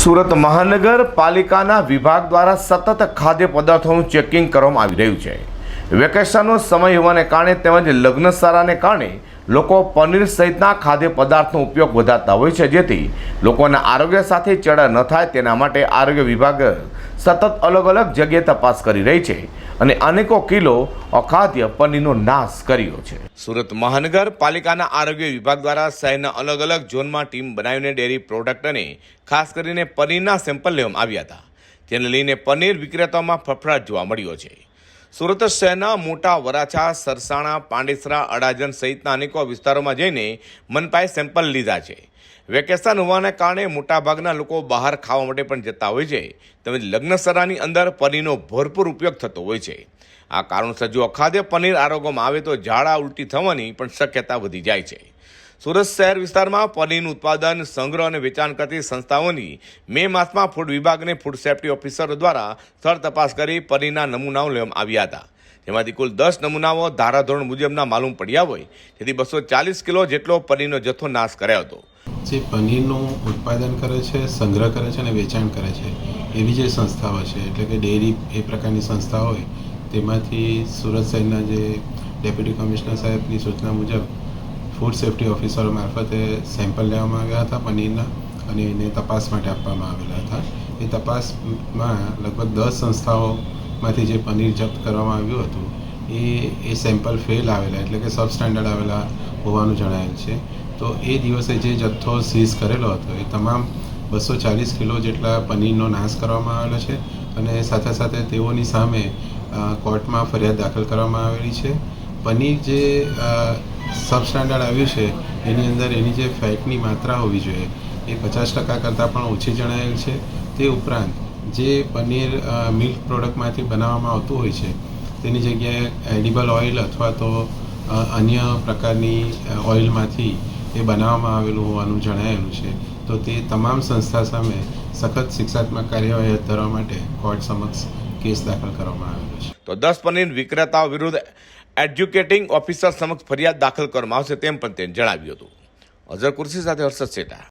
સુરત મહાનગરપાલિકાના વિભાગ દ્વારા સતત ખાદ્ય પદાર્થોનું ચેકિંગ કરવામાં આવી રહ્યું છે. વેકેશનનો સમય હોવાને કારણે તેમજ લગ્નસારાને કારણે લોકો પનીર સહિતના ખાદ્ય પદાર્થનો ઉપયોગ વધારતા હોય છે, જેથી લોકોના આરોગ્ય સાથે ચેડા ન થાય. તેના માટે આરોગ્ય વિભાગ સતત અલગ અલગ જગ્યાએ તપાસ કરી રહી છે અને અનેકો કિલો અખાદ્ય પનીરનો નાશ કર્યો છે. સુરત મહાનગરપાલિકાના આરોગ્ય વિભાગ દ્વારા શહેરના અલગ અલગ ઝોનમાં ટીમ બનાવીને ડેરી પ્રોડક્ટ અને ખાસ કરીને પનીરના સેમ્પલ લેવામાં આવ્યા હતા. તેને લઈને પનીર વિક્રેતાઓમાં ફફડાટ જોવા મળ્યો છે. સુરત શહેરના મોટા વરાછા, સરસાણા, પાંડેસરા, અડાજણ સહિતના અનેકો વિસ્તારોમાં જઈને મનપાએ સેમ્પલ લીધા છે. વેકેશન હોવાને કારણે મોટાભાગના લોકો બહાર ખાવા માટે પણ જતા હોય છે. તેમજ લગ્નસરાની અંદર પનીરનો ભરપૂર ઉપયોગ થતો હોય છે. આ કારણસર જો અખાદ્ય પનીર આરોગ્યમાં આવે તો ઝાડા ઉલટી થવાની પણ શક્યતા વધી જાય છે. સુરત શહેર વિસ્તારમાં પનીરનું ઉત્પાદન, સંગ્રહ અને વેચાણ કરતી સંસ્થાઓની મે માસમાં ફૂડ વિભાગને ફૂડ સેફ્ટી ઓફિસરો દ્વારા સ્થળ તપાસ કરી પનીરના નમૂનાઓ લેવામાં આવ્યા હતા. જેમાંથી કુલ દસ નમૂનાઓ ધારાધોરણ મુજબના માલુમ પડ્યા હોય, જેથી બસો ચાલીસ કિલો જેટલો પનીરનો જથ્થો નાશ કર્યો હતો. જે પનીરનું ઉત્પાદન કરે છે, સંગ્રહ કરે છે અને વેચાણ કરે છે, એવી જે સંસ્થાઓ છે, એટલે કે ડેરી એ પ્રકારની સંસ્થા હોય, તેમાંથી સુરત શહેરના જે ડેપ્યુટી કમિશનર સાહેબની સૂચના મુજબ ફૂડ સેફ્ટી ઓફિસરો મારફતે સેમ્પલ લેવામાં આવ્યા હતા પનીરના અને એને તપાસ માટે આપવામાં આવેલા હતા. એ તપાસમાં લગભગ દસ સંસ્થાઓમાંથી જે પનીર જપ્ત કરવામાં આવ્યું હતું, એ એ સેમ્પલ ફેલ આવેલા, એટલે કે સબ સ્ટાન્ડર્ડ આવેલા હોવાનું જણાયેલ છે. તો એ દિવસે જે જથ્થો સીઝ કરેલો હતો, એ તમામ બસો ચાલીસ કિલો જેટલા પનીરનો નાશ કરવામાં આવેલો છે અને સાથે સાથે તેઓની સામે કોર્ટમાં ફરિયાદ દાખલ કરવામાં આવેલી છે. પનીર જે સબ સ્ટાન્ડર્ડ આવ્યું છે, એની અંદર એની જે ફેટની માત્રા હોવી જોઈએ, એ પચાસ ટકા કરતાં પણ ઓછી જણાયેલ છે. તે ઉપરાંત, જે પનીર મિલ્ક પ્રોડક્ટમાંથી બનાવવામાં આવતું હોય છે, તેની જગ્યાએ એડિબલ ઓઇલ અથવા તો અન્ય પ્રકારની ઓઇલમાંથી એ બનાવવામાં આવેલું હોવાનું જણાયેલું છે. તો તે તમામ સંસ્થા સામે સખત શિક્ષાત્મક કાર્યવાહી હાથ ધરવા માટે કોર્ટ સમક્ષ કેસ દાખલ કરવામાં આવેલો છે. તો દસ પનીર વિક્રેતાઓ વિરુદ્ધ એડ્યુકેટિંગ ઓફિસર સમક્ષ ફરિયાદ દાખલ કરવામાં આવશે તેમ પણ તેણે જણાવ્યું હતું. અઝર કુર્સી સાથે હર્ષદ શેઠા